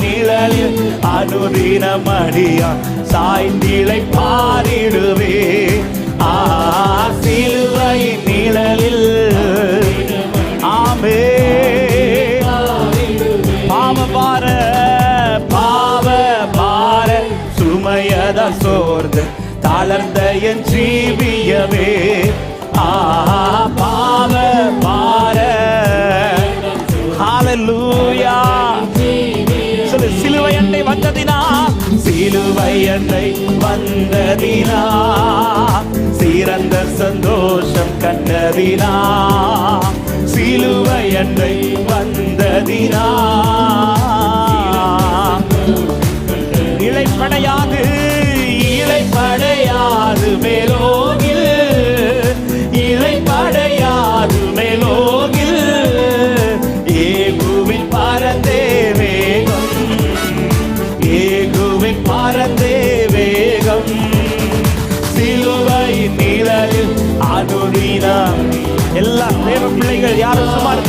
நிழலில் அனுதினம் அடியான் சாய்ந்திலை பாரிடுவே. ஆ சிலுவை நிழலில் ஆமே. பாவ பார பாவ பார சுமையத சோர்ந்து தளர்ந்த என் ஜீவியமே. அண்டை வந்ததினா சிறந்த சந்தோஷம் கண்டதினா சிலுவை அண்டை வந்ததினா இழைப்படையாது எல்லா தேவ பிள்ளைகள் யாரும் சுமார்